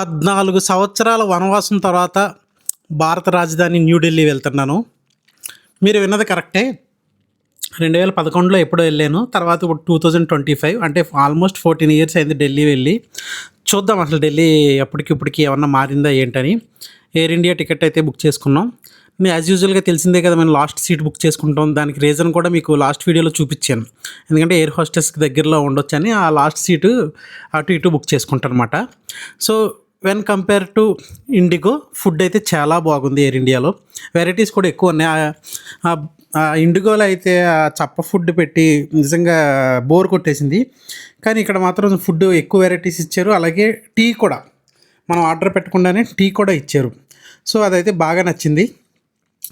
పద్నాలుగు సంవత్సరాల వనవాసం తర్వాత భారత రాజధాని న్యూఢిల్లీ వెళ్తున్నాను. మీరు విన్నది కరెక్టే. రెండు వేల పదకొండులో ఎప్పుడో వెళ్ళాను. తర్వాత ఇప్పుడు టూ థౌజండ్ ట్వంటీ ఫైవ్ అంటే ఆల్మోస్ట్ ఫోర్టీన్ ఇయర్స్ అయింది ఢిల్లీ వెళ్ళి. చూద్దాం అసలు ఢిల్లీ ఎప్పటికి ఇప్పటికి ఏమన్నా మారిందా ఏంటని. ఎయిర్ ఇండియా టికెట్ అయితే బుక్ చేసుకున్నాం. మీ యాజ్ యూజువల్గా తెలిసిందే కదా మేము లాస్ట్ సీట్ బుక్ చేసుకుంటాం. దానికి రీజన్ కూడా మీకు లాస్ట్ వీడియోలో చూపించాను. ఎందుకంటే ఎయిర్ హోస్టెస్కి దగ్గరలో ఉండొచ్చని ఆ లాస్ట్ సీటు అటు ఇటు బుక్ చేసుకుంటాను అనమాట so when compare to IndiGo food అయితే చాలా బాగుంది ఎయిర్ ఇండియాలో వెరైటీస్ కూడా ఎక్కువ ఉన్నాయి. ఆ- ఇండిగోలో అయితే ఆ చప్ప ఫుడ్ పెట్టి నిజంగా బోర్ కొట్టేసింది. కానీ ఇక్కడ మాత్రం ఫుడ్ ఎక్కువ వెరైటీస్ ఇచ్చారు. అలాగే టీ కూడా. మనం ఆర్డర్ పెట్టకుండానే టీ కూడా ఇచ్చారు. సో అదైతే బాగా నచ్చింది.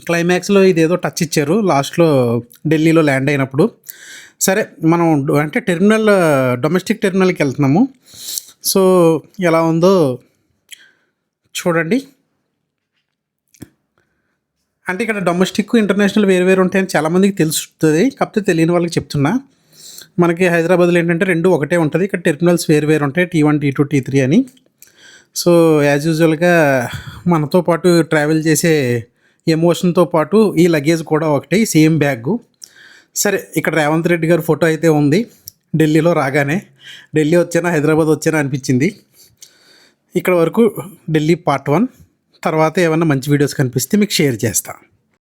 క్లైమాక్స్లో ఇదేదో టచ్ ఇచ్చారు. లాస్ట్లో ఢిల్లీలో ల్యాండ్ అయినప్పుడు. సరే మనం అంటే టెర్మినల్ డొమెస్టిక్ టెర్మినల్కి వెళ్తున్నాము. సో ఎలా ఉందో చూడండి. అంటే ఇక్కడ డొమెస్టిక్ ఇంటర్నేషనల్ వేరు వేరు ఉంటాయని చాలామందికి తెలుస్తుంది. కాకపోతే తెలియని వాళ్ళకి చెప్తున్నా. మనకి హైదరాబాద్లో ఏంటంటే రెండు ఒకటే ఉంటుంది. ఇక్కడ టెర్మినల్స్ వేరు వేరు ఉంటాయి. T one T two T three అని. సో యాజ్ యూజువల్గా మనతో పాటు ట్రావెల్ చేసే ఎమోషన్తో పాటు ఈ లగేజ్ కూడా ఒకటి సేమ్ బ్యాగ్ సరే ఇక్కడ రేవంత్ రెడ్డి గారి ఫోటో అయితే ఉంది. ఢిల్లీలో రాగానే. ఢిల్లీ వచ్చానా హైదరాబాద్ వచ్చానా అనిపించింది. ఇక్కడ వరకు ఢిల్లీ పార్ట్ వన్. తర్వాత ఏమైనా మంచి వీడియోస్ కనిపిస్తే మీకు షేర్ చేస్తాను